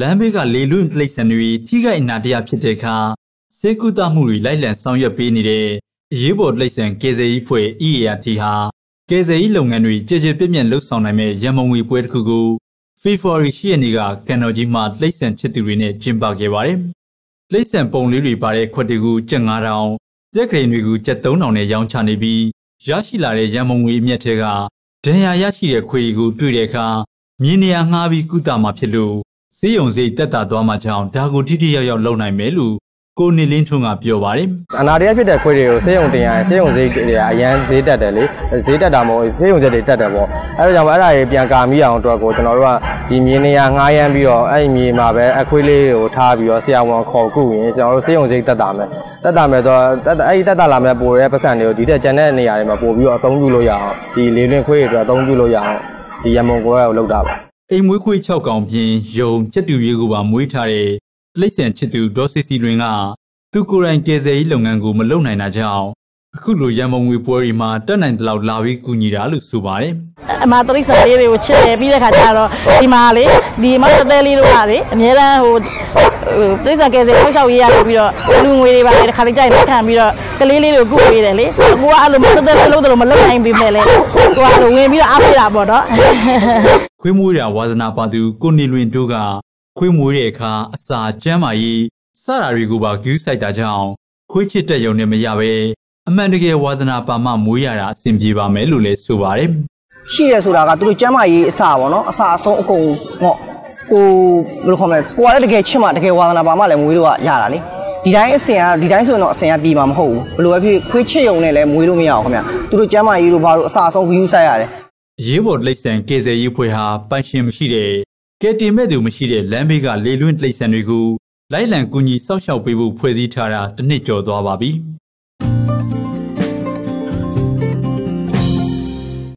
လမ်းဘေးကလေလွင့်တိရစ္ဆာန်တွေထိခိုက်အနာတရဖြစ်တဲ့အခါစေကုသမှုတွေလိုက်လံဆောင်ရွက်ပေးနေတဲ့အရေးပေါ်တိရစ္ဆာန်ကေဇေကြီးဖွဲ့ EART ဟာကေဇေကြီးလုပ်ငန်းတွေကြည်ကြည်ပြည့်ပြည့်လှုပ်ဆောင်နိုင်မဲ့ရန်မုံငွေပွဲတစ်ခုကိုဖေဖော်ဝါရီ10ရက်နေ့ကကန်တော်ကြီးမှာတိရစ္ဆာန်ချစ်သူတွေနဲ့ကျင်းပခဲ့ပါတယ်။တိရစ္ဆာန်ပုံလေးတွေပါတဲ့ခွက်တွေကိုကျပ်9000ပြက်ကရင်တွေကိုကျပ်3000နဲ့ရောင်းချနေပြီးရရှိလာတဲ့ရန်မုံငွေအမြတ်ထဲကဒဏ်ရာရရှိတဲ့ခွေတွေကိုတွေ့တဲ့အခါမြင်းနေရာငှားပြီးကုသမှာဖြစ်လို့ စေးရုံစိတ်တက်တာသွားမှကြောင်းဒါကိုထိထိရောက်ရောက်လုပ်နိုင်မယ်လို့ကိုနေလင်းထွန်းကပြောပါတယ်အနာတရားဖြစ်တဲ့ခွေးတွေကိုစေးရုံတင်ရရင်စေးရုံဈေးတွေအရန်ဈေးတက်တယ်လေဈေးတက်တာမဟုတ်စေးရုံဈေးတွေတက်တယ်ပေါ့အဲဒါကြောင့်အဲ့ဒါတွေပြန်ကာမိအောင်အတွက်ကိုကျွန်တော်တို့ကဒီမြေနေရာငှားရမ်းပြီးတော့အဲ့ဒီမြေမှာပဲအခွေးလေးကိုထားပြီးတော့ဆရာဝန်ခေါ်ကုရင်ကျွန်တော်တို့စေးရုံဈေးတက်တာမယ်တက်တာမယ်တော့တက်အဲ့ဒီတက်တာလာမယ်ပို့တဲ့ပတ်စံတွေကိုဒီတက်ကျန်တဲ့နေရာတွေမှာပို့ပြီးတော့အသုံးပြုလို့ရအောင်ဒီလေလွင်ခွေးတွေအတွက်အသုံးပြုလို့ရအောင်ဒီရမုံကိုကိုလောက်တာပါ အိမ်မွေးခွေး6ကောင်ပြင်ယုံချက်တူရေးကိုပါမွေးထားတဲ့လိမ့်ဆန်ချစ်သူဒေါ်စီစီတွင်ကသူကိုယ်တိုင်ကယ်ဆယ်ရေးလုပ်ငန်းကိုမလုပ်နိုင်တာကြောင့် အခုလိုရန်မုံငွေပွဲတွေမှာတက်နိုင်တဲ့လောက်လာပြီးကူညီတာလို့ဆိုပါတယ်အမတရိစ္ဆာန်လေးတွေကိုချစ်တယ်ပြီးတဲ့ခါကျတော့ဒီမှာလေဒီမတ်တဲလေးတို့ကလေအများအားဟိုတရိစ္ဆာန်ကယ်ဆယ်ဆောက်ရှောက်ရေးရပြီးတော့လူငွေတွေပါလေတစ်ခါလေးကြိုက်လက်ခံပြီးတော့ကလေးလေးတွေကိုကုပေးတယ်လေကိုကအဲ့လိုမတ်တဲလေးလုံးတယ်လို့မလုပ်နိုင်ပေမဲ့လေကိုကအဲ့လိုဝင်ပြီးတော့အားပေးတာပေါ့နော်ခွေးမွေးတာဝါသနာပါသူကိုနေလွင်တို့ကခွေးမွေးတဲ့အခါအစာကျမ်းမာရေးစတာတွေကိုပါဂူးဆိုင်တာကြောင့်ခွေးချစ်တဲ့ယုံနဲ့မရပဲ အမှန်တကယ်ဝါသနာပါမှမွေးရတာအဆင်ပြေပါမယ်လို့လည်းဆိုပါတယ်ရှိတယ်ဆိုတာကသူတို့ကျမ်းမာရေးအစာပေါ့နော်အစာအဆုံးအကုန်ဟောကိုဘယ်လိုခေါ်မလဲကိုကလည်းတကယ်ချစ်မှတကယ်ဝါသနာပါမှလည်းမွေးလို့ရတာလေဒီတိုင်းအစင်ကဒီတိုင်းဆိုရင်တော့အစင်ကပြည်မှာမဟုတ်ဘူးဘယ်လိုပဲဖြစ်ခွေးချစ်ယုံနဲ့လည်းမွေးလို့မရအောင်ခင်ဗျသူတို့ကျမ်းမာရေးတို့ဘာလို့အစာအဆုံးဂယူးဆိုင်ရတယ်အရေးပေါ်တိရစ္ဆာန်ကေဇယ်ရေးဖွဲ့ဟာပိုင်ရှင်မရှိတဲ့ကယ်တင်မဲ့သူမရှိတဲ့လမ်းဘေးကလေလွင့်တိရစ္ဆာန်တွေကိုလိုက်လံကူညီစောင့်ရှောက်ပေးဖို့ဖွဲ့စည်းထားတာတစ်နှစ်ကျော်သွားပါပြီ။